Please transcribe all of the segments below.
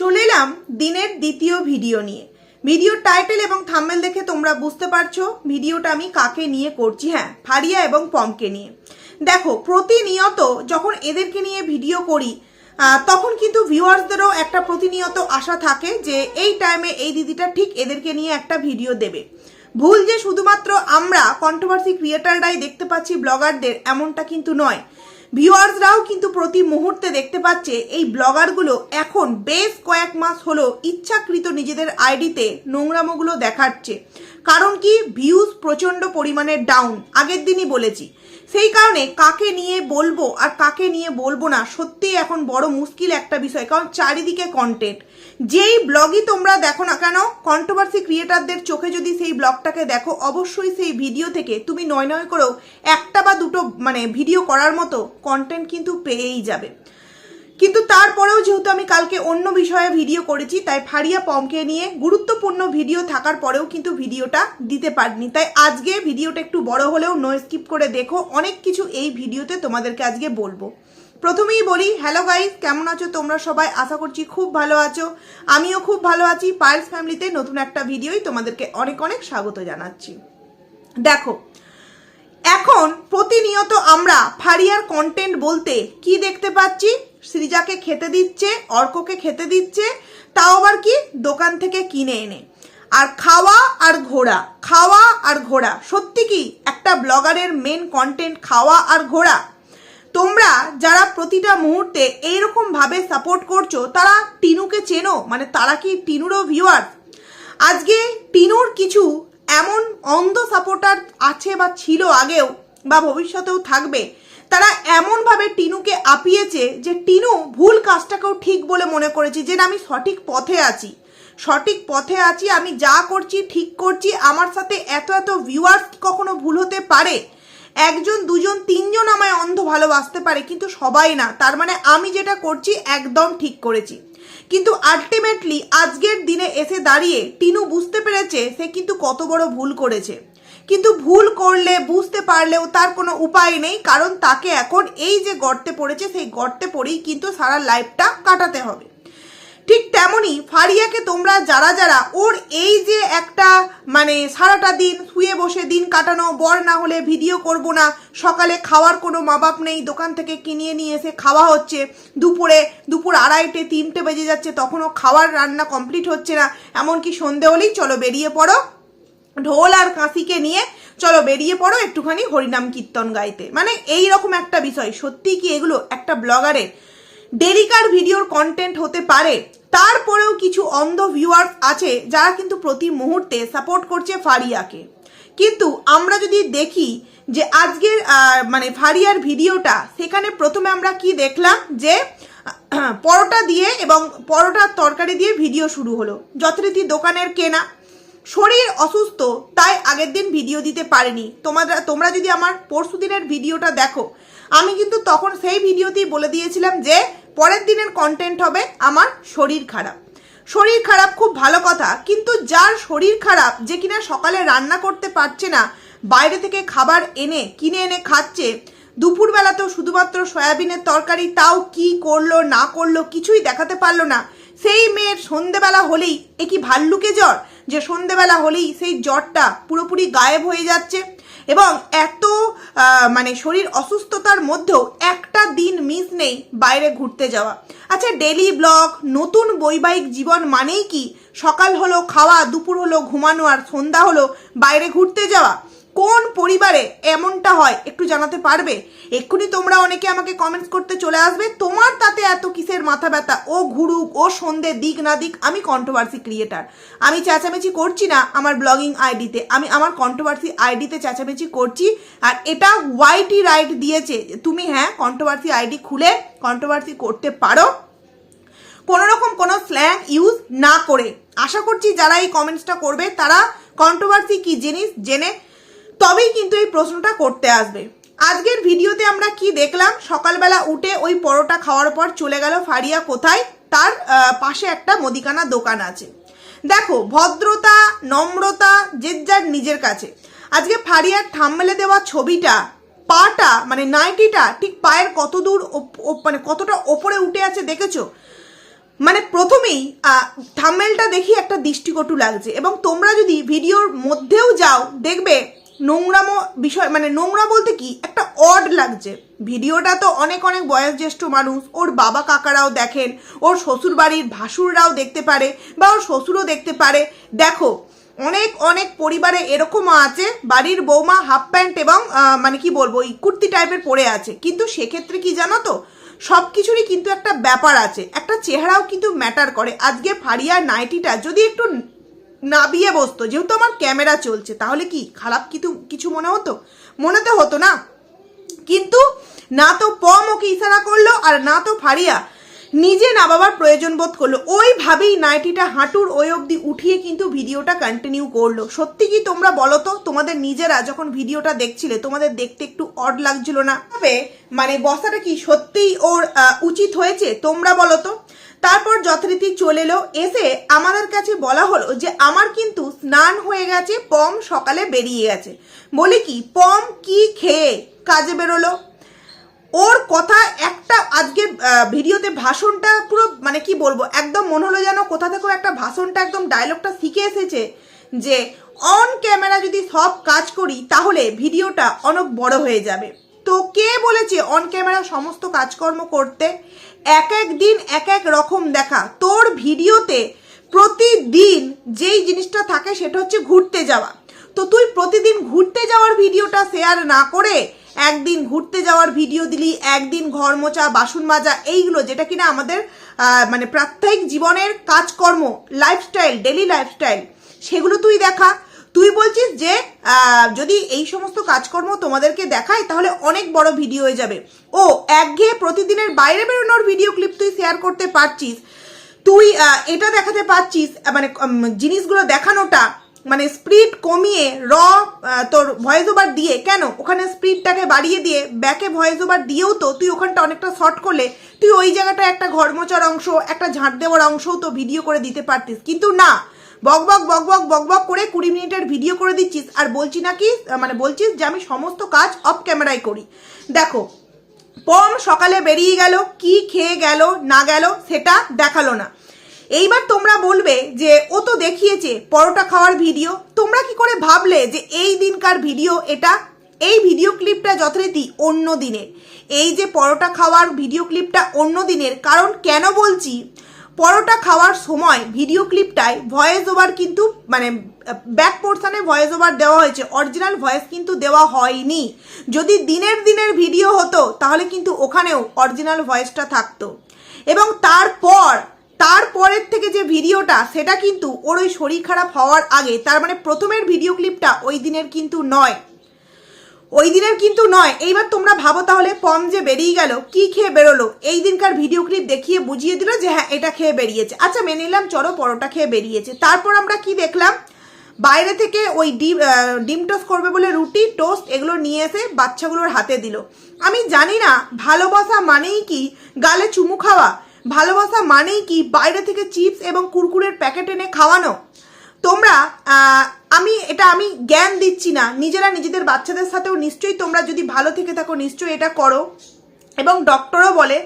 চলে এলাম দিনের দ্বিতীয় ভিডিও নিয়ে। ভিডিওর টাইটেল এবং থাম্বেল দেখে তোমরা বুঝতে পারছ ভিডিওটা আমি কাকে নিয়ে করছি হ্যাঁ ফারিয়া এবং পমকে নিয়ে। দেখো, প্রতিনিয়ত যখন এদেরকে নিয়ে ভিডিও করি তখন কিন্তু ভিউয়ার্সদেরও একটা প্রতিনিয়ত আশা থাকে যে এই টাইমে এই দিদিটা ঠিক এদেরকে নিয়ে একটা ভিডিও দেবে। ভুল যে শুধুমাত্র আমরা কন্ট্রোভার্সি ক্রিয়েটাররাই দেখতে পাচ্ছি ব্লগারদের এমনটা কিন্তু নয়। ভিউয়ার্সরাও কিন্তু প্রতি মুহূর্তে দেখতে পাচ্ছে এই ব্লগারগুলো। এখন বেশ কয়েক মাস হলো ইচ্ছাকৃত নিজেদের আইডিতে নোংরামোগুলো দেখাচ্ছে। কারণ কি? ভিউজ প্রচণ্ড পরিমাণে ডাউন আগের দিনই বলেছি। সেই কারণে কাকে নিয়ে বলব আর কাকে নিয়ে বলব না সত্যিই এখন বড় মুশকিল একটা বিষয়। কারণ চারিদিকে কন্টেন্ট যেই ব্লগই তোমরা দেখো না কেন কন্ট্রোভার্সি ক্রিয়েটারদের চোখে যদি সেই ব্লগটাকে দেখো, অবশ্যই সেই ভিডিও থেকে তুমি নয় নয় করেও একটা বা দুটো মানে ভিডিও করার মতো কন্টেন্ট কিন্তু পেয়েই যাবে। কিন্তু তারপরেও যেহেতু আমি কালকে অন্য বিষয়ে ভিডিও করেছি, তাই ফারিয়া পমকে নিয়ে গুরুত্বপূর্ণ ভিডিও থাকার পরেও কিন্তু ভিডিওটা দিতে পারিনি। তাই আজকে ভিডিওটা একটু বড় হলেও নো স্কিপ করে দেখো। অনেক কিছু এই ভিডিওতে তোমাদেরকে আজকে বলব। প্রথমেই বলি হ্যালো গাইস কেমন আছো? তোমরা সবাই আশা করছি খুব ভালো আছো। আমিও খুব ভালো আছি। পায়েলস ফ্যামিলিতে নতুন একটা ভিডিওই তোমাদেরকে অনেক অনেক স্বাগত জানাচ্ছি। দেখো, এখন প্রতিনিয়ত আমরা ফারিয়ার কন্টেন্ট বলতে কি দেখতে পাচ্ছি? সৃজাকে খেতে দিচ্ছে, অর্ককে খেতে দিচ্ছে, তাও আবার কি? দোকান থেকে কিনে এনে। আর খাওয়া আর ঘোরা, খাওয়া আর ঘোরা। সত্যি কি? একটা ব্লগারের মেন কন্টেন্ট খাওয়া আর ঘোরা। তোমরা যারা প্রতিটা মুহূর্তে এইরকম ভাবে সাপোর্ট করছ, তারা টিনুকে চেনো মানে তারা কি টিনুরও ভিউয়ার আজকে টিনুর কিছু এমন অন্ধ সাপোর্টার আছে বা ছিল আগেও বা ভবিষ্যতেও থাকবে, তারা এমনভাবে টিনুকে আপিয়েছে যে টিনু ভুল কাজটাকেও ঠিক বলে মনে করেছে যে আমি সঠিক পথে আছি। সঠিক পথে আছি, আমি যা করছি, ঠিক করছি, আমার সাথে এত এত ভিউয়ার্স কখনো ভুল হতে পারে? একজন, দুজন, তিনজন আমায় অন্ধ ভালোবাসতে পারে, কিন্তু সবাই না। তার মানে আমি যেটা করছি একদম ঠিক করেছি। কিন্তু আলটিমেটলি আজকের দিনে এসে দাঁড়িয়ে টিনু বুঝতে পেরেছে সে কিন্তু কত বড় ভুল করেছে। কিন্তু ভুল করলে, বুঝতে পারলেও তার কোনো উপায় নেই, কারণ তাকে এখন এই যে গর্তে পড়েছে, সেই গর্তে পড়েই কিন্তু সারা লাইফটা কাটাতে হবে। ঠিক তেমনই ফারিয়াকে তোমরা যারা যারা ওর এই যে একটা মানে সারাটা দিন শুয়ে বসে দিন কাটানো, বর না হলে ভিডিও করব না, সকালে খাওয়ার কোনো মা বাপ নেই, দোকান থেকে কিনিয়ে নিয়ে এসে খাওয়া হচ্ছে, দুপুরে, দুপুর আড়াইটে, তিনটে বেজে যাচ্ছে, তখনও খাওয়ার রান্না কমপ্লিট হচ্ছে না, এমনকি সন্ধে হলেই চলো বেরিয়ে পড়ো। ঢোল আর কাঁসিকে নিয়ে চলো বেরিয়ে পড়ো একটুখানি হরিনাম কীর্তন গাইতে। মানে এই রকম একটা বিষয়। সত্যি কি এগুলো একটা ব্লগারের ডেলিকার ভিডিওর কন্টেন্ট হতে পারে। তারপরেও কিছু অন্ধ ভিউয়ার্স আছে, যারা কিন্তু প্রতি মুহূর্তে সাপোর্ট করছে ফারিয়াকে। কিন্তু আমরা যদি দেখি যে আজকের মানে ফারিয়ার ভিডিওটা, সেখানে প্রথমে আমরা কি দেখলাম যে, পরোটা দিয়ে এবং পরোটার তরকারি দিয়ে ভিডিও শুরু হলো। যথারীতি দোকানের কেনা। শরীর অসুস্থ, তাই আগের দিন ভিডিও দিতে পারেনি। তোমরা তোমরা যদি আমার পরশু দিনের ভিডিওটা দেখো আমি কিন্তু তখন সেই ভিডিওতেই বলে দিয়েছিলাম যে পরের দিনের কন্টেন্ট হবে আমার শরীর খারাপ। শরীর খারাপ খুব ভালো কথা, কিন্তু যার শরীর খারাপ যে কিনা সকালে রান্না করতে পারছে না, বাইরে থেকে খাবার এনে, কিনে এনে খাচ্ছে, দুপুরবেলা তো শুধুমাত্র সয়াবিনের তরকারি, তাও কি করল, না করল, কিছুই দেখাতে পারল না। সেই মেয়ের সন্ধেবেলা হলেই, এ কি ভাল্লুকে জ্বর? যে সন্ধেবেলা হলেই সেই জ্বরটা পুরোপুরি গায়েব হয়ে যাচ্ছে। এবং এত মানে শরীর অসুস্থতার মধ্যেও একটা দিন মিস নেই বাইরে ঘুরতে যাওয়া। আচ্ছা ডেলি ব্লগ, নতুন বৈবাহিক জীবন মানেই কি? সকাল হলো খাওয়া, দুপুর হলো ঘুমানো, আর সন্ধ্যা হলো বাইরে ঘুরতে যাওয়া। কোন পরিবারে এমনটা হয় একটু জানাতে পারবে? এক্ষুনি তোমরা অনেকে আমাকে কমেন্টস করতে চলে আসবে। তোমার তাতে এত কিসের মাথা ব্যথা? ও ঘুরুক, ও সন্ধে, দিক না দিক, আমি কন্ট্রোভার্সি ক্রিয়েটার আমি চেঁচামেচি করছি না আমার ব্লগিং আইডিতে আমি আমার কন্ট্রোভার্সি আইডিতে চেঁচামেচি করছি। আর এটা ওয়াইটি রাইট দিয়েছে। তুমি হ্যাঁ কন্ট্রোভার্সি আইডি খুলে কন্ট্রোভার্সি করতে পারো। কোনো রকম কোনো স্ল্যাং ইউজ না করে। আশা করছি যারা এই কমেন্টসটা করবে, তারা কন্ট্রোভার্সি কি জিনিস? জেনে তবেই কিন্তু এই প্রশ্নটা করতে আসবে। আজকের ভিডিওতে আমরা কি দেখলাম? সকালবেলা উঠে ওই পরোটা খাওয়ার পর চলে গেল ফারিয়া কোথায়? তার পাশে একটা মুদিখানা দোকান আছে। দেখো, ভদ্রতা, নম্রতা যে যার নিজের কাছে। আজকে ফারিয়ার থাম্মেলে দেওয়া ছবিটা, পাটা মানে নাইটিটা ঠিক পায়ের কত দূর মানে কতটা ওপরে উঠে আছে দেখেছ? মানে প্রথমেই থাম্মেলটা দেখি একটা দৃষ্টিকটু লাগছে। এবং তোমরা যদি ভিডিওর মধ্যেও যাও, দেখবে নোংরামো বিষয় মানে নোংরা বলতে কি, একটা অড লাগছে। ভিডিওটা তো অনেক অনেক বয়োজ্যেষ্ঠ মানুষ, ওর বাবা কাকারাও দেখেন, ওর শ্বশুর বাড়ির ভাসুররাও দেখতে পারে, বা ওর শ্বশুরও দেখতে পারে। দেখো, অনেক অনেক পরিবারে এরকমও আছে, বাড়ির বৌমা হাফ প্যান্ট এবং মানে কি বলব, এই কুর্তি টাইপের পরে আছে। কিন্তু সেক্ষেত্রে কি জানো তো সব কিছুরই কিন্তু একটা ব্যাপার আছে, একটা চেহারাও কিন্তু ম্যাটার করে। আজকে ফারিয়ার নাইটিটা যদি একটু নাবিয়ে বসতো। যেহেতু আমার ক্যামেরা চলছে, তাহলে কি খারাপ কিছু কিছু মনে হতো? মনে তো হতো না। কিন্তু না তো পম ওকে ইশারা করল আর না তো ফারিয়া। নিজে না বাবার প্রয়োজন বোধ করল। ওইভাবেই নাইটিটা হাঁটুর ওই অবধি উঠিয়ে কিন্তু ভিডিওটা কন্টিনিউ করল। সত্যি কি তোমরা বলো তো? তোমাদের নিজেরা যখন ভিডিওটা দেখছিলে, তোমাদের দেখতে একটু অড লাগছিল না? তবে মানে বসাটা কি সত্যিই ওর উচিত হয়েছে? তোমরা বলো তো। তারপর যথারীতি চলে এলো। এসে আমাদের কাছে বলা হলো যে আমার কিন্তু স্নান হয়ে গেছে পম সকালে বেরিয়ে গেছে। বলে কি পম কি খেয়ে কাজে বেরোলো? ওর কথা একটা আজকের আহ, ভিডিওতে ভাষণটা পুরো মানে কি বলব একদম মনে হলো যেন কোথা থেকেও একটা ভাষণটা একদম ডায়লগটা শিখে এসেছে যে অন ক্যামেরা যদি সব কাজ করি তাহলে ভিডিওটা অনেক বড় হয়ে যাবে। তো কে বলেছে অন ক্যামেরা সমস্ত কাজকর্ম করতে? এক এক দিন এক এক রকম দেখা। তোর ভিডিওতে প্রতিদিন যেই জিনিসটা থাকে সেটা হচ্ছে ঘুরতে যাওয়া। তো তুই প্রতিদিন ঘুরতে যাওয়ার ভিডিওটা শেয়ার না করে একদিন ঘুরতে যাওয়ার ভিডিও দিলি, একদিন ঘর মোচা বাসন মাজা, এইগুলো যেটা কিনা আমাদের মানে প্রাত্যহিক জীবনের কাজকর্ম লাইফস্টাইল ডেলি লাইফস্টাইল সেগুলো তুই দেখা। তুই বলছিস যে যদি এই সমস্ত কাজকর্ম তোমাদেরকে দেখায়, তাহলে অনেক বড় ভিডিও হয়ে যাবে। ও, একঘেয়ে প্রতিদিনের বাইরে বেরোনোর ভিডিও ক্লিপ তুই শেয়ার করতে পারছিস। তুই এটা দেখাতে পারছিস মানে জিনিসগুলো দেখানোটা মানে স্পিড কমিয়ে র তোর ভয়েস ওভার দিয়ে, কেন? ওখানে স্পিডটাকে বাড়িয়ে দিয়ে ব্যাকে ভয়েস ওভার দিয়েও তো তুই ওখানটা অনেকটা শর্ট করলে, তুই ওই জায়গাটা একটা ঘর মোচার অংশ, একটা ঝাঁট দেওয়ার অংশও তো ভিডিও করে দিতে পারতিস। কিন্তু না বক বক বক বক বক বক করে কুড়ি মিনিটের ভিডিও করে দিচ্ছিস। আর বলছি নাকি মানে বলছিস যে আমি সমস্ত কাজ অফ ক্যামেরায় করি। দেখো, পম সকালে বেরিয়ে গেল, কি খেয়ে গেল, না গেল, সেটা দেখাল না। এইবার তোমরা বলবে যে, ও তো দেখিয়েছে পরোটা খাওয়ার ভিডিও তোমরা কি করে ভাবলে যে, এই দিনকার ভিডিও এটা? এই ভিডিও ক্লিপটা যথারীতি অন্য দিনের। এই যে পরোটা খাওয়ার ভিডিও ক্লিপটা অন্য দিনের। কারণ কেন বলছি? পরোটা খাওয়ার সময় ভিডিও ক্লিপটায় ভয়েস ওভার কিন্তু মানে ব্যাক পোর্শনে ভয়েস ওভার দেওয়া হয়েছে। অরিজিনাল ভয়েস কিন্তু দেওয়া হয়নি। যদি দিনের দিনের ভিডিও হতো, তাহলে কিন্তু ওখানেও অরিজিনাল ভয়েসটা থাকতো। এবং তারপর, তারপরের থেকে যে ভিডিওটা সেটা কিন্তু ওর ওই শরীর খারাপ হওয়ার আগে, তার মানে প্রথমের ভিডিও ক্লিপটা ওই দিনের কিন্তু নয়। ওই দিনের কিন্তু নয়। এইবার তোমরা ভাবো তাহলে পম যে বেরিয়ে গেল, কি খেয়ে বেরোলো? এই দিনকার ভিডিও ক্লিপ দেখিয়ে বুঝিয়ে দিল যে হ্যাঁ এটা খেয়ে বেরিয়েছে। আচ্ছা মেনে নিলাম, চলো পরোটা খেয়ে বেরিয়েছে। তারপর আমরা কি দেখলাম? বাইরে থেকে ওই ডিম ডিম টোস্ট করবে বলে রুটি, টোস্ট এগুলো নিয়ে এসে বাচ্চাগুলোর হাতে দিল। আমি জানি না, ভালোবাসা মানেই কি গালে চুমু খাওয়া? ভালোবাসা মানেই কি বাইরে থেকে চিপস এবং কুরকুরের প্যাকেট এনে খাওয়ানো? তোমরা আমি, এটা আমি জ্ঞান দিচ্ছি না। নিজেরা নিজেদের বাচ্চাদের সাথেও নিশ্চয়ই তোমরা যদি ভালো থেকে থাকো, নিশ্চয়ই এটা করো। এবং ডক্টরও বলে,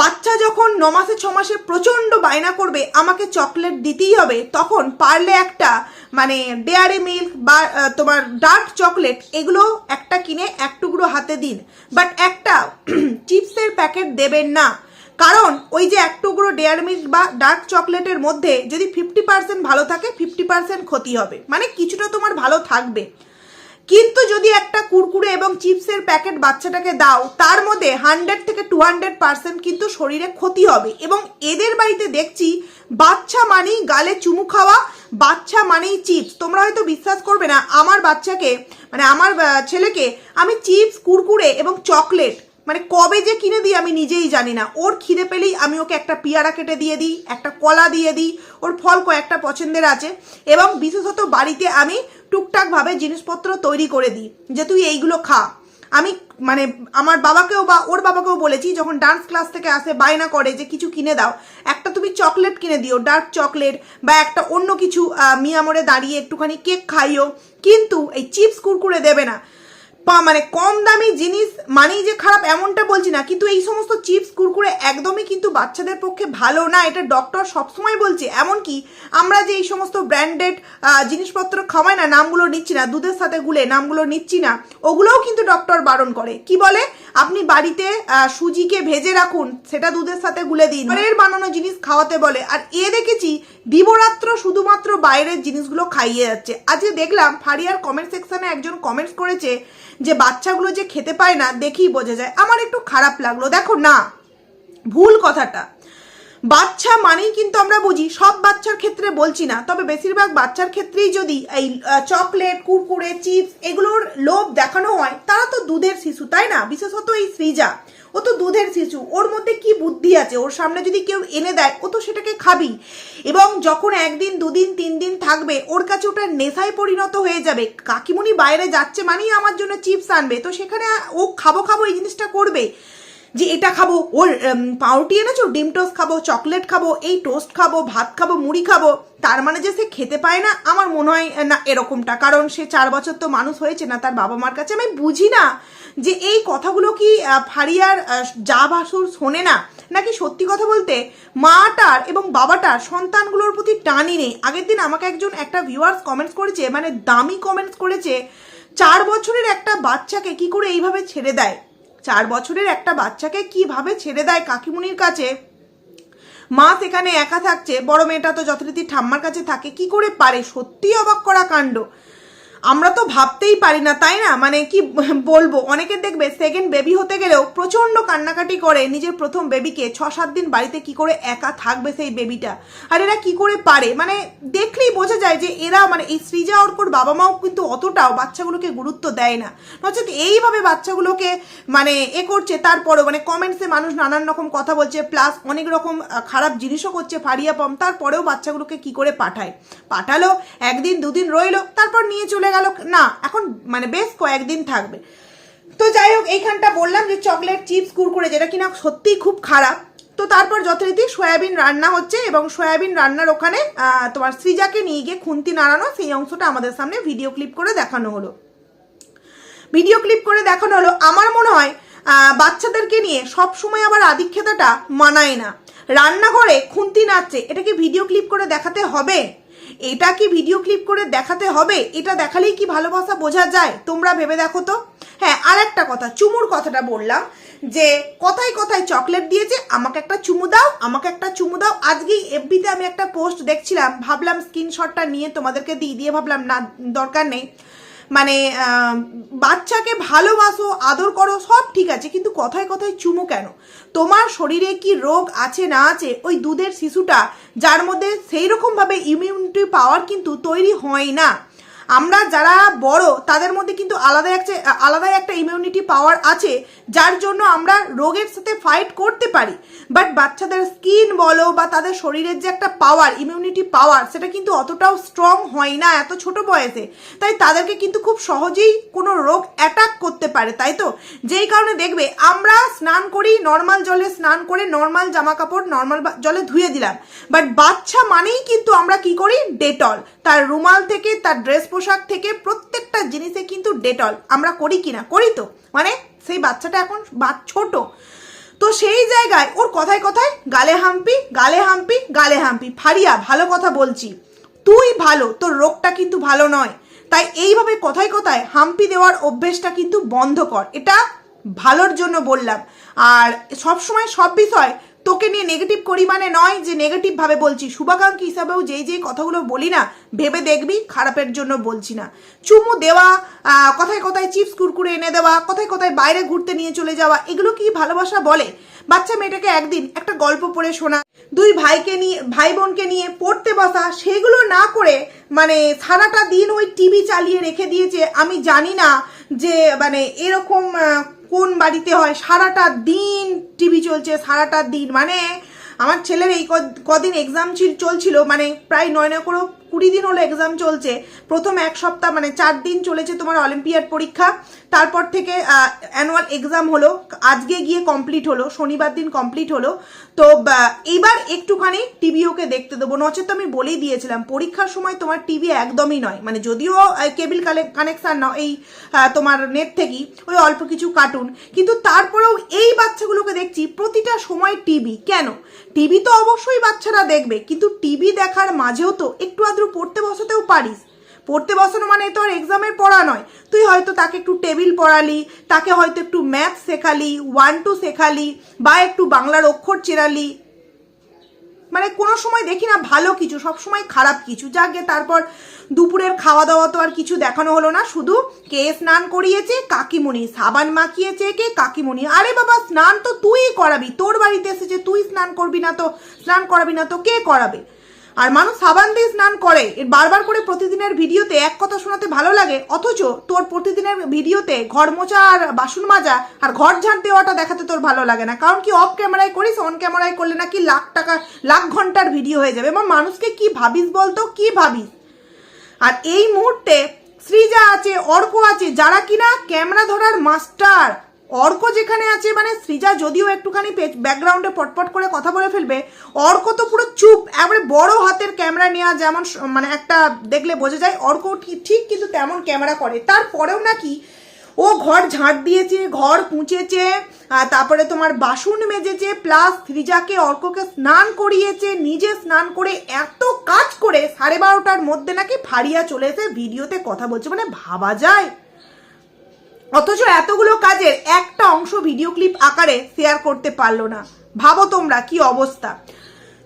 বাচ্চা যখন ন মাসে, ছ মাসে প্রচণ্ড বায়না করবে, আমাকে চকলেট দিতেই হবে, তখন পারলে একটা মানে ডেয়ারি মিল্ক বা তোমার ডার্ক চকলেট, এগুলো একটা কিনে এক টুকরো হাতে দিন। বাট একটা, চিপসের প্যাকেট দেবেন না। কারণ ওই যে এক টুকরো ডেয়ার মিল্ক বা ডার্ক চকলেটের মধ্যে যদি ফিফটি পার্সেন্ট ভালো থাকে ফিফটি পার্সেন্ট ক্ষতি হবে। মানে কিছুটা তোমার ভালো থাকবে। কিন্তু যদি একটা কুরকুরে এবং চিপসের প্যাকেট বাচ্চাটাকে দাও, তার মধ্যে হান্ড্রেড থেকে টু হান্ড্রেড পার্সেন্ট কিন্তু শরীরে ক্ষতি হবে। এবং এদের বাড়িতে দেখছি, বাচ্চা মানেই গালে চুমু খাওয়া, বাচ্চা মানেই চিপস। তোমরা হয়তো বিশ্বাস করবে না, আমার বাচ্চাকে মানে আমার ছেলেকে আমি চিপস, কুরকুরে এবং চকলেট মানে কবে যে কিনে দিই আমি নিজেই জানি না। ওর খিদে পেলেই আমি ওকে একটা পিয়ারা কেটে দিয়ে দিই, একটা কলা দিয়ে দিই, ওর ফল কয়েকটা পছন্দের আছে এবং বিশেষত বাড়িতে আমি টুকটাকভাবে জিনিসপত্র তৈরি করে দিই যে তুই এইগুলো খা। আমি মানে আমার বাবাকেও বা ওর বাবাকেও বলেছি, যখন ডান্স ক্লাস থেকে আসে, বায়না করে যে কিছু কিনে দাও, একটা তুমি চকলেট কিনে দিও ডার্ক চকলেট বা একটা অন্য কিছু মিয়ামরে দাঁড়িয়ে একটুখানি কেক খাইও। কিন্তু এই চিপস কুরকুরে দেবে না। মানে কম দামি জিনিস মানেই যে খারাপ এমনটা বলছি না, কিন্তু এই সমস্ত চিপস, কুরকুরে একদমই কিন্তু বাচ্চাদের পক্ষে ভালো না, এটা ডক্টর সবসময় বলছে। এমনকি আমরা যে এই সমস্ত ব্র্যান্ডেড জিনিসপত্র খাওয়াই না, নামগুলো নিচ্ছি না, দুধের সাথে গুলে নামগুলো নিচ্ছি না, ওগুলোও কিন্তু ডক্টর বারণ করে। কি বলে? আপনি বাড়িতে সুজিকে ভেজে রাখুন, সেটা দুধের সাথে গুলে দিন। ঘরের বানানো জিনিস খাওয়াতে বলে। আর এ দেখেছি দিবরাত্র শুধুমাত্র বাইরের জিনিসগুলো খাইয়ে যাচ্ছে। আজকে দেখলাম, ফারিয়ার কমেন্ট সেকশনে একজন কমেন্টস করেছে যে বাচ্চাগুলো যে খেতে পায় না, দেখেই বোঝা যায়। আমার একটু খারাপ লাগল। দেখো না, ভুল কথাটা। বাচ্চা মানেই কিন্তু আমরা বুঝি, সব বাচ্চার ক্ষেত্রে বলছি না। তবে বেশিরভাগ বাচ্চার ক্ষেত্রেই যদি এই চকলেট, কুরকুরে, চিপস এগুলোর লোভ দেখানো হয়, তারা তো দুধের শিশু, তাই না? বিশেষত এই সৃজা। ও তো দুধের শিশু, ওর মধ্যে কি বুদ্ধি আছে? ওর সামনে যদি কেউ এনে দেয়, ও তো সেটাকে খাবি এবং যখন একদিন, দুদিন তিন দিন থাকবে, ওর কাছে ওটা নেশায় পরিণত হয়ে যাবে। কাকিমুনি বাইরে যাচ্ছে মানেই আমার জন্য চিপস আনবে। তো সেখানে ও খাব খাব এই জিনিসটা করবে। যে এটা খাব, ওর পাউরুটি এনেছো? ডিম টোস্ট খাব, চকলেট খাব, এই টোস্ট খাব, ভাত খাব, মুড়ি খাব। তার মানে যে সে খেতে পায় না, আমার মনে হয় না এরকমটা। কারণ সে চার বছর তো মানুষ হয়েছে না, তার বাবা মার কাছে আমি বুঝি না। যে এই কথাগুলো কি ফারিয়ার যা ভাসুর শোনে না? নাকি সত্যি কথা বলতে মাটার এবং বাবাটার সন্তানগুলোর প্রতি টানই নেই? আগের দিন আমাকে একজন, একটা ভিউয়ার্স কমেন্টস করেছে মানে দামি কমেন্টস করেছে, চার বছরের একটা বাচ্চাকে কি করে এইভাবে ছেড়ে দেয়? চার বছরের একটা বাচ্চাকে কীভাবে ছেড়ে দেয় কাকিমুনির কাছে? মা সেখানে একা থাকছে, বড় মেয়েটা তো যথারীতি ঠাম্মার কাছে থাকে, কি করে পারে? সত্যি অবাক করা কাণ্ড। আমরা তো ভাবতেই পারি না, তাই না? মানে কি বলব? অনেকে দেখবে সেকেন্ড বেবি হতে গেলেও প্রচণ্ড কান্নাকাটি করে নিজের প্রথম বেবিকে ছ, সাত দিন বাড়িতে কি করে একা থাকবে সেই বেবিটা আর এরা কি করে পারে? মানে দেখলেই বোঝা যায় যে এরা মানে এই সৃজা অর্কর বাবা মাও কিন্তু অতটাও বাচ্চাগুলোকে গুরুত্ব দেয় না। নচেত এইভাবে বাচ্চাগুলোকে মানে এ করছে, তারপরেও মানে কমেন্টসে মানুষ নানান রকম কথা বলছে প্লাস অনেক রকম খারাপ জিনিসও করছে ফারিয়া পম, তারপরেও বাচ্চাগুলোকে কি করে পাঠায়? পাঠালো, একদিন দুদিন রইল, তারপর নিয়ে চলে গেল, না, এখন মানে বেশ কয়েকদিন থাকবে। তো যাই হোক, এইখানটা বললাম যে চকলেট, চিপস, কুরকুরে, যেটা কিনা সত্যিই খুব খারাপ। তো তারপর যথারীতি সয়াবিন রান্না হচ্ছে এবং সয়াবিন রান্নার ওখানে তোমার সৃজাকে নিয়ে গিয়ে খুন্তি নাড়ানো, সেই অংশটা আমাদের সামনে ভিডিও ক্লিপ করে দেখানো হলো। ভিডিও ক্লিপ করে দেখানো হলো, আমার মনে হয় বাচ্চাদেরকে নিয়ে সব সময় আবার আদিক্ষেতাটা মানায় না। রান্নাঘরে খুন্তি নাচছে এটা কি ভিডিও ক্লিপ করে দেখাতে হবে? এটা কি ভিডিও ক্লিপ করে দেখাতে হবে? এটা দেখালেই কি ভালোবাসা বোঝা যায়? তোমরা ভেবে দেখো তো। হ্যাঁ আর একটা কথা, চুমুর কথাটা বললাম যে, কথায় কথায় চকলেট দিয়েছে, আমাকে একটা চুমু দাও, আমাকে একটা চুমু দাও। আজকেই এফবিতে আমি একটা পোস্ট দেখছিলাম, ভাবলাম স্ক্রিনশটটা নিয়ে তোমাদেরকে দিয়ে দিয়ে ভাবলাম, না, দরকার নেই। মানে বাচ্চাকে ভালোবাসো, আদর করো, সব ঠিক আছে, কিন্তু কথায় কথায় চুমো কেন? তোমার শরীরে কি রোগ আছে না আছে? ওই দুধের শিশুটা, যার মধ্যে সেই রকমভাবে ইমিউনিটি পাওয়ার কিন্তু তৈরি হয় না। আমরা যারা বড়, তাদের মধ্যে কিন্তু আলাদা একটা, আলাদাই একটা ইমিউনিটি পাওয়ার আছে, যার জন্য আমরা রোগের সাথে ফাইট করতে পারি। বাট বাচ্চাদের স্কিন বলো বা তাদের শরীরের যে একটা পাওয়ার ইমিউনিটি পাওয়ার সেটা কিন্তু অতটাও স্ট্রং হয় না এত ছোট বয়সে। তাই তাদেরকে কিন্তু খুব সহজেই কোনো রোগ অ্যাটাক করতে পারে, তাই তো? যেই কারণে দেখবে, আমরা স্নান করি নর্মাল জলে স্নান করে নর্মাল জামা কাপড় নর্মাল জলে ধুয়ে দিলাম। বাট বাচ্চা মানেই কিন্তু আমরা কি করি? ডেটল তার রুমাল থেকে তার ড্রেস পোশাক থেকে প্রত্যেকটা জিনিসে কিন্তু ডেটল। আমরা করি কিনা? করি তো। মানে সেই বাচ্চাটা এখন বা- ছোট। তো সেই জায়গায় ওর কথায় কথায় গালে হাম্পি গালে হাম্পি গালে হাম্পি। ফারিয়া, ভালো কথা বলছি। তুই ভালো, তোর রোগটা কিন্তু ভালো নয়। তাই এইভাবে কথায় কথায় হাম্পি দেওয়ার অভ্যেসটা কিন্তু বন্ধ কর। এটা ভালোর জন্য বললাম। আর সবসময় সব বিষয় তোকে নিয়ে নেগেটিভ করি মানে নয় যে নেগেটিভ ভাবে বলছি। শুভাকাঙ্ক্ষী হিসাবেও যেই যেই কথাগুলো বলি না, ভেবে দেখবি, খারাপের জন্য বলছি না। চুমু দেওয়া কথায় কথায় চিপস কুরকুরে এনে দেওয়া, কথায় কথায় বাইরে ঘুরতে নিয়ে চলে যাওয়া, এগুলো কি ভালোবাসা বলে? বাচ্চা মেয়েটাকে একদিন একটা গল্প পড়ে শোনা, দুই ভাইকে নিয়ে, ভাই বোনকে নিয়ে পড়তে বসা, সেগুলো না করে মানে সারাটা দিন ওই টিভি চালিয়ে রেখে দিয়েছে। আমি জানি না যে মানে এরকম কোন বাড়িতে হয়? সারাটা দিন টিভি চলছে, সারাটা দিন। মানে আমার ছেলের এই কদিন এক্সাম চলছিল মানে প্রায় নয় নয় করে কুড়ি দিন হলো এক্সাম চলছে। প্রথম এক সপ্তাহ মানে চার দিন চলেছে তোমার অলিম্পিয়াড পরীক্ষা। তারপর থেকে অ্যানুয়াল এক্সাম হলো। আজকে গিয়ে কমপ্লিট হলো, শনিবার দিন কমপ্লিট হলো। তো এইবার একটুখানি টিভিওকে দেখতে দেবো। নচেত আমি বলেই দিয়েছিলাম, পরীক্ষার সময় তোমার টিভি একদমই নয়। মানে যদিও কেবিল কানেকশান নাও এই তোমার নেট থেকেই ওই অল্প কিছু কার্টুন কিন্তু তারপরেও এই বাচ্চাগুলোকে দেখছি প্রতিটা সময় টিভি কেন? টিভি তো অবশ্যই বাচ্চারা দেখবে, কিন্তু টিভি দেখার মাঝেও তো একটু আদ্র পড়তে বসাতেও পারিস। পড়তে বসানো মানে তো আর এক্সামের পড়া নয়। তুই হয়তো তাকে একটু টেবিল পড়ালি, তাকে হয়তো একটু ম্যাথ শেখালি ওয়ান টু শেখালি, বা একটু বাংলার অক্ষর চেরালি মানে কোনো সময় দেখি না ভালো কিছু, সব সময় খারাপ কিছু। যাকে তারপর দুপুরের খাওয়া দাওয়া তো আর কিছু দেখানো হলো না। শুধু কে স্নান করিয়েছে, কাকিমণি সাবান মাখিয়েছে কে কাকিমণি। আরে বাবা, স্নান তো তুই করাবি। তোর বাড়িতে এসেছে তুই স্নান করবি না তো, স্নান করাবি না তো কে করাবে? আর মানুষ সাবান দিয়ে স্নান করে। বারবার করে প্রতিদিনের ভিডিওতে এক কথা শোনাতে ভালো লাগে। অথচ তোর প্রতিদিনের ভিডিওতে ঘর মোছা আর বাসন মাজা আর ঘর ঝাঁট দেওয়াটা দেখাতে তোর ভালো লাগে না। কারণ কি অফ ক্যামেরায় করিস অন ক্যামেরায় করলে নাকি লাখ টাকা, লাখ ঘণ্টার ভিডিও হয়ে যাবে। এবং মানুষকে কি ভাবিস বলতো? কি ভাবিস? আর এই মুহূর্তে সৃজা আছে, অর্ক আছে, যারা কিনা ক্যামেরা ধরার মাস্টার অর্ক যেখানে আছে মানে সৃজা যদিও একটুখানি ব্যাকগ্রাউন্ডে পটপট করে কথা বলে ফেলবে, অর্ক তো পুরো চুপ। একবারে বড় হাতের ক্যামেরা নেওয়া যেমন মানে একটা দেখলে বোঝা যায় অর্ক ঠিক কিন্তু তেমন ক্যামেরা করে। তারপরেও নাকি ও ঘর ঝাঁট দিয়েছে, ঘর পুঁচেছে তারপরে তোমার বাসন মেজেছে প্লাস ফ্রিজাকে অর্ককে স্নান করিয়েছে, নিজে স্নান করে এত কাজ করে সাড়ে বারোটার মধ্যে নাকি ফাড়িয়া চলে এসে ভিডিওতে কথা বলছে মানে ভাবা যায়। অথচ এতগুলো কাজের একটা অংশ ভিডিও ক্লিপ আকারে শেয়ার করতে পারল না। ভাবো তোমরা, কি অবস্থা?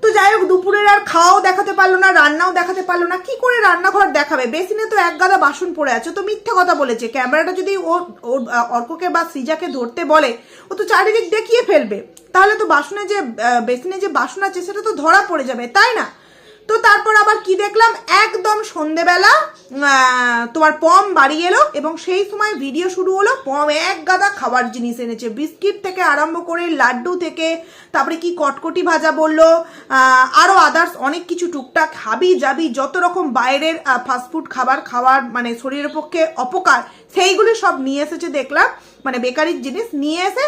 তো যাই হোক, দুপুরের আর খাওয়াও দেখাতে পারল না, রান্নাও দেখাতে পারল না, কি করে রান্নাঘর দেখাবে? বেসিনে তো এক গাদা বাসন পড়ে আছে তো মিথ্যা কথা বলেছে। ক্যামেরাটা যদি ও অর্ককে বা সিজাকে ধরতে বলে, ও তো চারিদিক দেখিয়ে ফেলবে। তাহলে তো বাসনে যে বেসিনে যে বাসন আছে, সেটা তো ধরা পড়ে যাবে, তাই না? তো তারপর আবার কি দেখলাম? একদম সন্ধেবেলা তোমার পম বাড়ি এলো এবং সেই সময় ভিডিও শুরু হলো, পম এক গাদা খাবার জিনিস এনেছে। বিস্কিট থেকে আরম্ভ করে লাড্ডু থেকে, তারপরে কি কটকটি ভাজা বলল আরও আদার্স অনেক কিছু টুকটাক, হাবি যাবি যত রকম বাইরের ফাস্টফুড খাবার খাওয়ার মানে শরীরের পক্ষে অপকার, সেইগুলি সব নিয়ে এসেছে দেখলাম। মানে বেকারির জিনিস নিয়ে এসে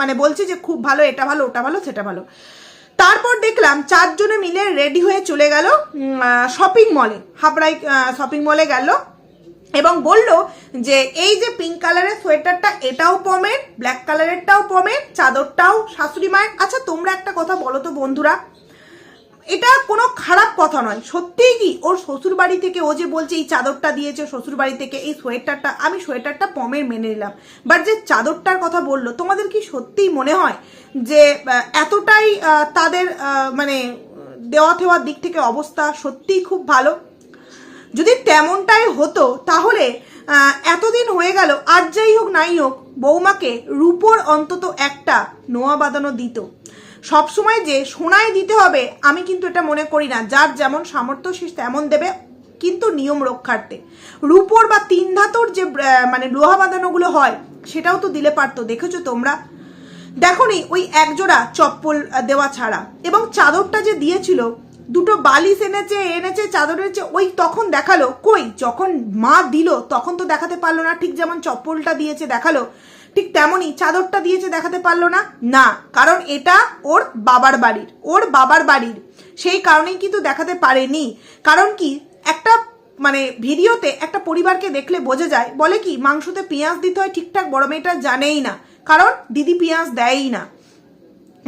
মানে বলছে যে খুব ভালো, এটা ভালো, ওটা ভালো, সেটা ভালো। তারপর দেখলাম চারজনে মিলে রেডি হয়ে চলে গেল শপিং মলে হাবড়াই শপিং মলে গেল এবং বলল যে এই যে পিঙ্ক কালারের সোয়েটারটা এটাও পমের ব্ল্যাক কালারেরটাও পমের চাদরটাও শাশুড়ি মায়ের। আচ্ছা তোমরা একটা কথা বলো তো বন্ধুরা এটা কোনো খারাপ কথা নয়। সত্যিই কি? ওর শ্বশুর বাড়ি থেকে ও যে বলছে, এই চাদরটা দিয়েছে শ্বশুর বাড়ি থেকে, এই সোয়েটারটা, আমি সোয়েটারটা পমের মেনে নিলাম। বাট যে চাদরটার কথা বলল, তোমাদের কি সত্যিই মনে হয় যে এতটাই তাদের মানে দেওয়া থেওয়ার দিক থেকে অবস্থা সত্যিই খুব ভালো? যদি তেমনটাই হতো, তাহলে এতদিন হয়ে গেল, আর যাই হোক নাই হোক, বৌমাকে রূপোর অন্তত একটা নোয়া বাঁধানো দিত। সবসময় যে সোনায় দিতে হবে, আমি কিন্তু এটা মনে করি না। যার যেমন সামর্থ্য, সে তেমন দেবে কিন্তু নিয়ম রক্ষার্থে। রূপোর বা তিন ধাতুর যে মানে লোহা বাঁধানোগুলো হয়, সেটাও তো দিলে পারতো। দেখেছ তোমরা? দেখো নি, ওই একজোড়া চপ্পল দেওয়া ছাড়া। এবং চাদরটা যে দিয়েছিল, দুটো বালিশ এনেছে এনেছে চাদরের যে ওই তখন দেখাল। কই? যখন মা দিল, তখন তো দেখাতে পারল না। ঠিক যেমন চপ্পলটা দিয়েছে, দেখাল। ঠিক তেমনই চাদরটা দিয়েছে দেখাতে পারল না। না, কারণ এটা ওর বাবার বাড়ির, ওর বাবার বাড়ির। সেই কারণেই কিন্তু দেখাতে পারেনি। কারণ কি, একটা মানে ভিডিওতে একটা পরিবারকে দেখলে বোঝা যায়, বলে কি, মাংসতে পেঁয়াজ দিতে হয় ঠিকঠাক বড় মেয়েটা জানেই না। কারণ দিদি পেঁয়াজ দেয়ই না।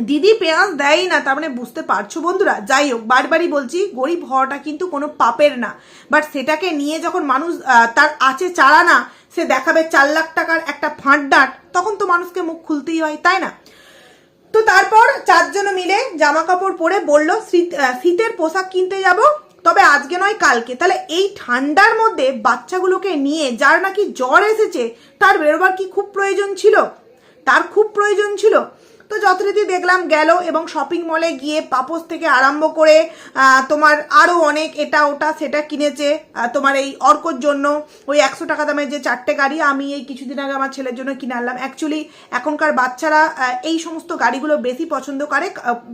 দিদি পেঁয়াজ দেয়ই না, তার মানে বুঝতে পারছ বন্ধুরা? যাই হোক, বারবারই বলছি, গরিব হওয়াটা কিন্তু কোনো পাপের না। বাট সেটাকে নিয়ে যখন মানুষ তার আছে চারা না সে দেখাবে চার লাখ টাকার একটা ফাঁট ডাঁট, তখন তো মানুষকে মুখ খুলতেই হয়, তাই না? তো তারপর চারজন মিলে জামা কাপড় পরে বলল, শীত- শীতের পোশাক কিনতে যাব, তবে আজকে নয়, কালকে। তাহলে এই ঠান্ডার মধ্যে বাচ্চাগুলোকে নিয়ে যার নাকি জ্বর এসেছে, তার বেরোবার কি খুব প্রয়োজন ছিল? তার খুব প্রয়োজন ছিল। তো যথারীতি দেখলাম গেল এবং শপিং মলে গিয়ে পাপোস থেকে আরম্ভ করে তোমার আরও অনেক এটা ওটা সেটা কিনেছে তোমার এই অর্কর জন্য। ওই একশো টাকা দামের যে চারটে গাড়ি আমি এই কিছুদিন আগে আমার ছেলের জন্য কিনে আনলাম। অ্যাকচুয়ালি এখনকার বাচ্চারা এই সমস্ত গাড়িগুলো বেশি পছন্দ করে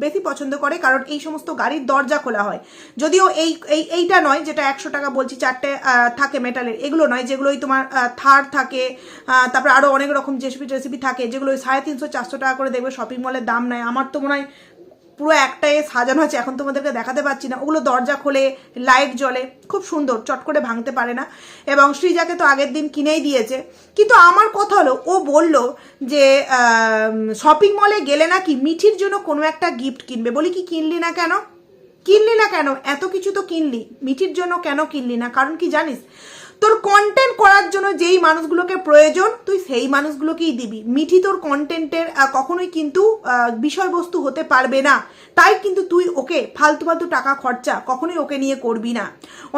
বেশি পছন্দ করে কারণ এই সমস্ত গাড়ির দরজা খোলা হয়। যদিও এই এই, এইটা নয় যেটা একশো টাকা বলছি, চারটে থাকে মেটালের এগুলো নয়, যেগুলোই তোমার থার থাকে তারপরে আরও অনেক রকম জেসিপি টেসিপি থাকে, যেগুলো সাড়ে তিনশো, চারশো টাকা করে দেখবে শপিং মলের দাম নেয় আমার তো মনে হয় পুরো একটাই সাজানো আছে, এখন তোমাদেরকে দেখাতে পাচ্ছি না। ওগুলো দরজা খোলে লাইট জ্বলে, খুব সুন্দর, চট করে ভাঙতে পারে না। এবং শ্রীজাকে তো আগের দিন কিনেই দিয়েছে। কিন্তু আমার কথা হলো, ও বলল যে শপিং মলে গেলে নাকি মিঠির জন্য কোনো একটা গিফট কিনবে। বলি, কি কিনলি না কেন? কিনলি না কেন? এত কিছু তো কিনলি। মিঠির জন্য কেন কিনলি না? কারণ কি জানিস? তোর কন্টেন্ট করার জন্য যেই মানুষগুলোকে প্রয়োজন, তুই সেই মানুষগুলোকেই দিবি। মিঠি তোর কন্টেন্টের কখনোই কিন্তু বিষয়বস্তু হতে পারবে না। তাই কিন্তু তুই ওকে ফালতু ফালতু টাকা খরচা কখনোই ওকে নিয়ে করবি না।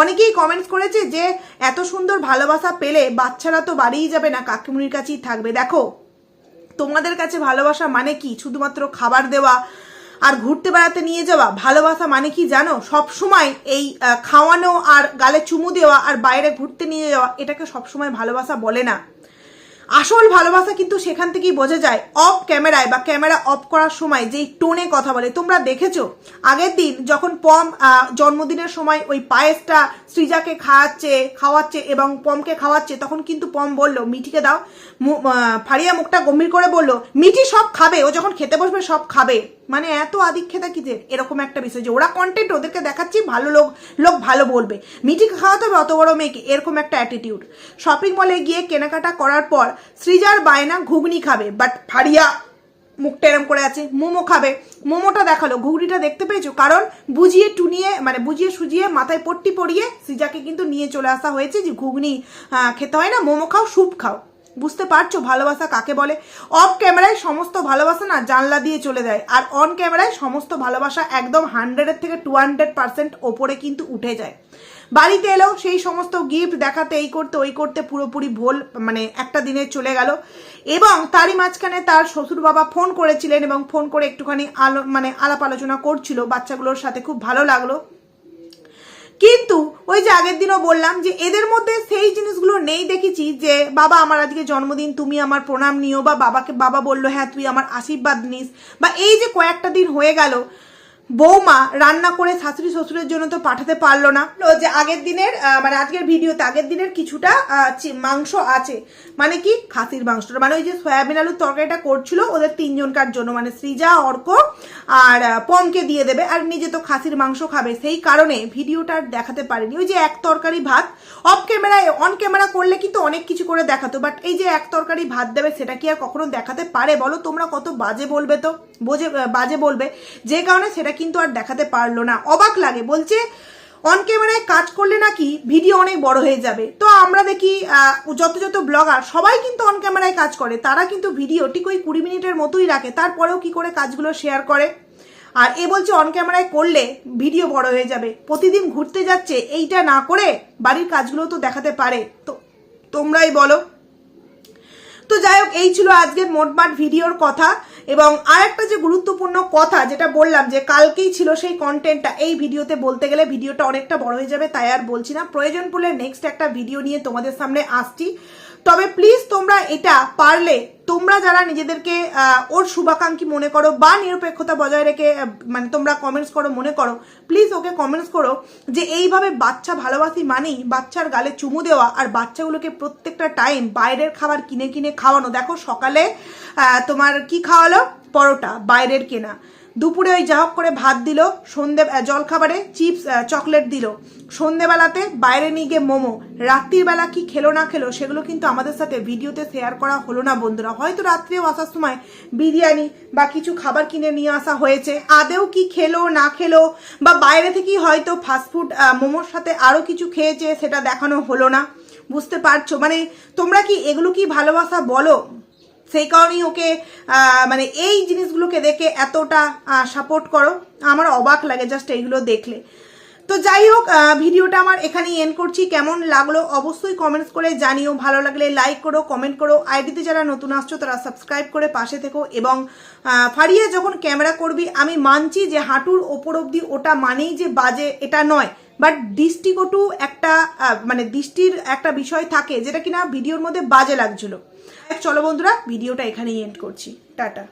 অনেকেই কমেন্টস করেছে যে, এত সুন্দর ভালোবাসা পেলে বাচ্চারা তো বাড়িই যাবে না, কাকিমুনির কাছেই থাকবে। দেখো, তোমাদের কাছে ভালোবাসা মানে কি? শুধুমাত্র খাবার দেওয়া আর ঘুরতে বেড়াতে নিয়ে যাওয়া ভালোবাসা মানে কি জানো? সব সময় এই খাওয়ানো আর গালে চুমু দেওয়া আর বাইরে ঘুরতে নিয়ে যাওয়া, এটাকে সবসময় ভালোবাসা বলে না। আসল ভালোবাসা কিন্তু সেখান থেকেই বোঝা যায় অফ ক্যামেরায় বা ক্যামেরা অফ করার সময় যেই টোনে কথা বলে। তোমরা দেখেছ, আগের দিন যখন পম জন্মদিনের সময় ওই পায়েসটা সৃজাকে খাওয়াচ্ছে খাওয়াচ্ছে এবং পমকে খাওয়াচ্ছে, তখন কিন্তু পম বলল, মিঠিকে দাও। ফারিয়া মুখটা গম্ভীর করে বলল, মিঠি সব খাবে। ও যখন খেতে বসবে সব খাবে। মানে এত আদিক্ষেতা কিসের এরকম একটা বিষয় যে ওরা কন্টেন্ট ওদেরকে দেখাচ্ছি, ভালো লোক লোক ভালো বলবে। মিঠিকে খাওয়াতে হবে, অত বড় মেয়েকে, এরকম একটা অ্যাটিটিউড শপিং মলে গিয়ে কেনাকাটা করার পর সৃজার বায়না ঘুগনি খাবে বাট ফারিয়া মুখটা এরম করে আছে, মোমো খাবে। মোমোটা দেখাল, ঘুগনিটা দেখতে পেয়েছ? কারণ বুঝিয়ে টুনিয়ে মানে বুঝিয়ে সুজিয়ে মাথায় পট্টি পরিয়ে সৃজাকে কিন্তু নিয়ে চলে আসা হয়েছে যে ঘুগনি খেতে হয় না, মোমো খাও, স্যুপ খাও। বুঝতে পারছ ভালোবাসা কাকে বলে? অফ ক্যামেরায় সমস্ত ভালোবাসা না জানলা দিয়ে চলে যায়। আর অন ক্যামেরায় সমস্ত ভালোবাসা একদম হান্ড্রেডের থেকে টু হান্ড্রেড পার্সেন্ট ওপরে কিন্তু উঠে যায়। বাড়িতে এলেও সেই সমস্ত গিফট দেখাতে, এই করতে, ওই করতে পুরোপুরি ভোল মানে একটা দিনে চলে গেল। এবং তারই মাঝখানে তার শ্বশুর বাবা ফোন করেছিলেন এবং ফোন করে একটুখানি আলো মানে আলাপ আলোচনা করছিল। বাচ্চাগুলোর সাথে খুব ভালো লাগল। কিন্তু ওই যে আগের দিনও বললাম যে এদের মধ্যে সেই জিনিসগুলো নেই দেখেছি যে, বাবা, আমার আজকে জন্মদিন, তুমি আমার প্রণাম নিও। বা বাবাকে, বাবা বলল হ্যাঁ তুই আমার আশীর্বাদ নিস। বা এই যে কয়েকটা দিন হয়ে গেল, বৌমা রান্না করে শাশুড়ি শ্বশুরের জন্য তো পাঠাতে পারল না। যে আগের দিনের মানে আজকের ভিডিওতে আগের দিনের কিছুটা মাংস আছে। মানে কি? খাসির মাংসটা মানে ওই যে সয়াবিন আলুর তরকারিটা করছিল ওদের তিনজনকার জন্য। মানে সৃজা, অর্ক আর পমকে দিয়ে দেবে। আর নিজে তো খাসির মাংস খাবে। সেই কারণে ভিডিওটা আর দেখাতে পারেনি। ওই যে এক তরকারি ভাত। অফ ক্যামেরায় অন ক্যামেরা করলে কিন্তু অনেক কিছু করে দেখাতো। বাট এই যে এক তরকারি ভাত দেবে, সেটা কি আর কখনো দেখাতে পারে বলো? তোমরা কত বাজে বলবে তো? বোঝে, বাজে বলবে। যে কারণে সেটা কিন্তু আর দেখাতে পারল না। অবাক লাগে। বলছে অন ক্যামেরায় কাজ করলে নাকি ভিডিও অনেক বড় হয়ে যাবে। তো আমরা দেখি যত যত ব্লগার সবাই কিন্তু অন ক্যামেরায় কাজ করে। তারা কিন্তু ভিডিও ঠিক ওই কুড়ি মিনিটের মতোই রাখে। তারপরেও কি করে কাজগুলো শেয়ার করে? আর এ বলছে অন ক্যামেরায় করলে ভিডিও বড় হয়ে যাবে। প্রতিদিন ঘুরতে যাচ্ছে, এইটা না করে বাড়ির কাজগুলো তো দেখাতে পারে। তো তোমরাই বলো। তো যাই হোক, এই ছিল আজকের মোটমাট ভিডিওর কথা। এবং আর একটা যে গুরুত্বপূর্ণ কথা, যেটা বললাম যে কালকেই ছিল সেই কন্টেন্টটা এই ভিডিওতে বলতে গেলে ভিডিওটা অনেকটা বড় হয়ে যাবে, তাই আর বলছি না। প্রয়োজন পড়লে নেক্সট একটা ভিডিও নিয়ে তোমাদের সামনে আসছি। তবে প্লিজ তোমরা এটা পারলে, তোমরা যারা নিজেদেরকে ওর শুভাকাঙ্ক্ষী মনে করো বা নিরপেক্ষতা বজায় রেখে মানে তোমরা কমেন্টস করো, মনে করো প্লিজ ওকে কমেন্টস করো যে এইভাবে বাচ্চা ভালোবাসি মানেই বাচ্চার গালে চুমু দেওয়া আর বাচ্চাগুলোকে প্রত্যেকটা টাইম বাইরের খাবার কিনে কিনে খাওয়ানো। দেখো সকালে তোমার কি খাওয়ালো? পরোটা, বাইরের কেনা। দুপুরে ওই যা হোক করে ভাত দিল, সন্ধে জলখাবারে চিপস চকলেট দিল। সন্ধেবেলাতে বাইরে নিয়ে গিয়ে মোমো। রাত্রির বেলা কি খেলো না খেলো সেগুলো কিন্তু আমাদের সাথে ভিডিওতে শেয়ার করা হলো না বন্ধুরা। হয়তো রাত্রেও আসার সময় বিরিয়ানি বা কিছু খাবার কিনে নিয়ে আসা হয়েছে। আদেও কি খেলো, না খেলো বা বাইরে থেকেই হয়তো ফাস্টফুড মোমোর সাথে আরও কিছু খেয়েছে সেটা দেখানো হলো না। বুঝতে পারছ? মানে তোমরা কি এগুলো কি ভালোবাসা বলো? সেই কারণেই ওকে মানে এই জিনিসগুলোকে দেখে এতটা সাপোর্ট করো, আমার অবাক লাগে জাস্ট এইগুলো দেখলে। তো যাই হোক ভিডিওটা আমার এখানেই এন্ড করছি। কেমন লাগল অবশ্যই কমেন্টস করে জানিও। ভালো লাগলে লাইক করো কমেন্ট করো। আইডিতে যারা নতুন আসছো, তারা সাবস্ক্রাইব করে পাশে থেকো এবং ফারিয়া, যখন ক্যামেরা করবি, আমি মানছি যে হাঁটুর ওপর অবধি ওটা মানেই যে বাজে, এটা নয়। বাট দৃষ্টিকটু একটা মানে দৃষ্টির একটা বিষয় থাকে যেটা কিনা ভিডিওর মধ্যে বাজে লাগছিল। চলো বন্ধুরা ভিডিওটা এখানেই এন্ড করছি। টাটা।